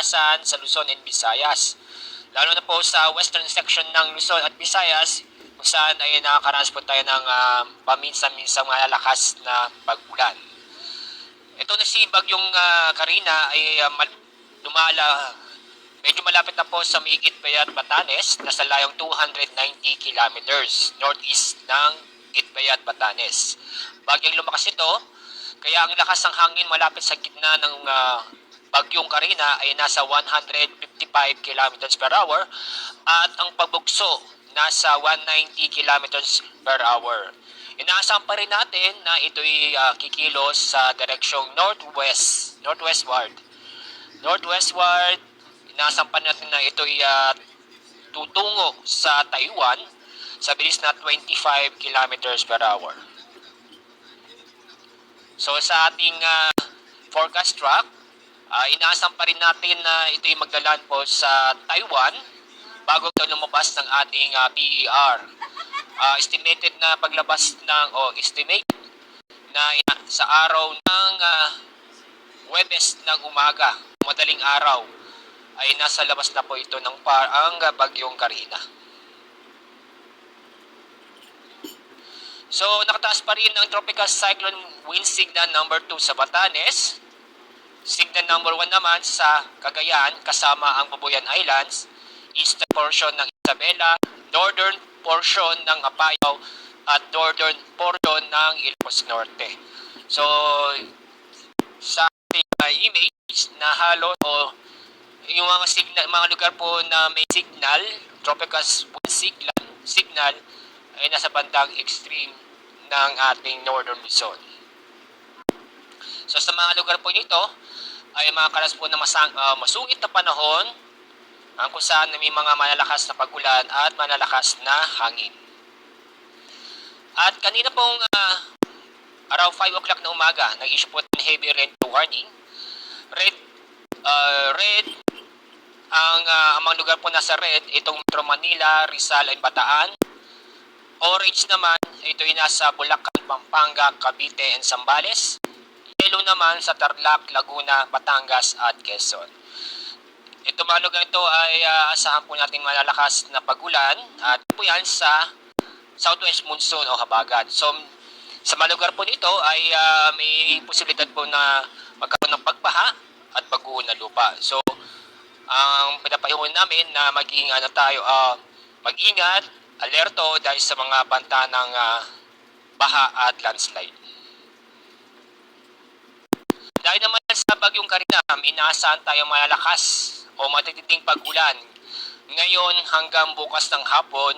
kalikasan sa Luzon and Visayas. Lalo na po sa western section ng Luzon at Visayas kung saan ay nakakaranas po tayo ng uh, paminsan-minsang malalakas na pag-ulan. Ito na si Bagyong ah, Karina ay uh, mal- lumala, medyo malapit na po sa Migit Bayat, Batanes, nasa layong 290 kilometers northeast ng Itbayat, Batanes. Bagyang lumakas ito, kaya ang lakas ng hangin malapit sa gitna ng ah, Bagyong Karina ay nasa 155 kilometers per hour at ang pagbugso nasa 190 kilometers per hour. Inaasahan pa rin natin na ito'y ah, kikilos sa direksyong northwest, northwestward. Northwestward, inaasahan pa natin na ito'y ah, tutungo sa Taiwan sa bilis na 25 kilometers per hour. So sa ating ah, forecast track, uh, inaasahan pa rin natin na ito'y magdalaan po sa Taiwan bago ito lumabas ng ating ah, PER. Ah, estimated na paglabas ng o estimate na ina- sa araw ng ah, Webes ng umaga, madaling araw, ay nasa labas na po ito ng par ang ah, bagyong Karina. So, nakataas pa rin ang tropical cyclone wind signal number 2 sa Batanes. Signal number 1 naman sa Cagayan kasama ang Babuyan Islands, eastern portion ng Isabela, northern portion ng Apayao, at northern portion ng Ilocos Norte. So, sa ating uh, image na halo o yung mga signal, mga lugar po na may signal, tropical signal, signal ay nasa bandang extreme ng ating northern Luzon. So sa mga lugar po nito ay makakaras po ng masang, ah, masungit na panahon ang kung saan may mga malalakas na pagulan at malalakas na hangin. At kanina pong ah, around 5 o'clock na umaga, nag-issue po ng heavy rain warning. Red, ah, red ang, ah, ang mga lugar po nasa red, itong Metro Manila, Rizal, at Bataan. Orange naman, ito ay nasa Bulacan, Pampanga, Cavite, and Zambales. Yellow naman sa Tarlac, Laguna, Batangas, at Quezon. Ito mga lugar ito ay ah, asahan po natin malalakas na pagulan at po yan sa southwest monsoon o habagat. So, sa mga lugar po nito ay ah, may posibilidad po na magkaroon ng pagbaha at pagguho ng lupa. So, ang pinapayungan namin na maging ano tayo, ah, mag-ingat, alerto dahil sa mga banta ng ah, baha at landslide. Dahil naman sa bagyong Karina, may inaasahan tayong malalakas o matitinding pag-ulan ngayon hanggang bukas ng hapon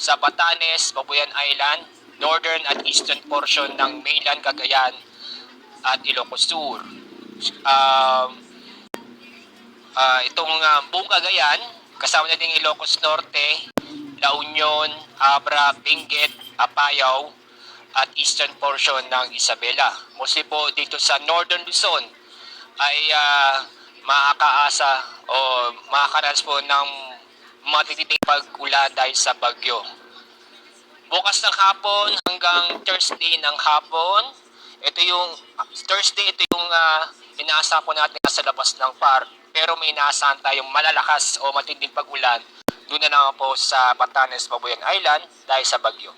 sa Batanes, Babuyan Island, northern at eastern portion ng mainland Cagayan at Ilocos Sur. Um, ah, itong uh, buong Cagayan, kasama na din Ilocos Norte, La Union, Abra, Benguet, Apayao, at eastern portion ng Isabela. Mostly po dito sa northern Luzon ay ah, makakaasa o makakaranas po ng matitinding pag-ulan dahil sa bagyo. Bukas ng hapon hanggang Thursday ng hapon, ito yung Thursday ito yung uh, inaasa po natin sa labas ng park pero may inaasahan tayong malalakas o matinding pag-ulan doon na naman po sa Batanes, Babuyan Island dahil sa bagyo.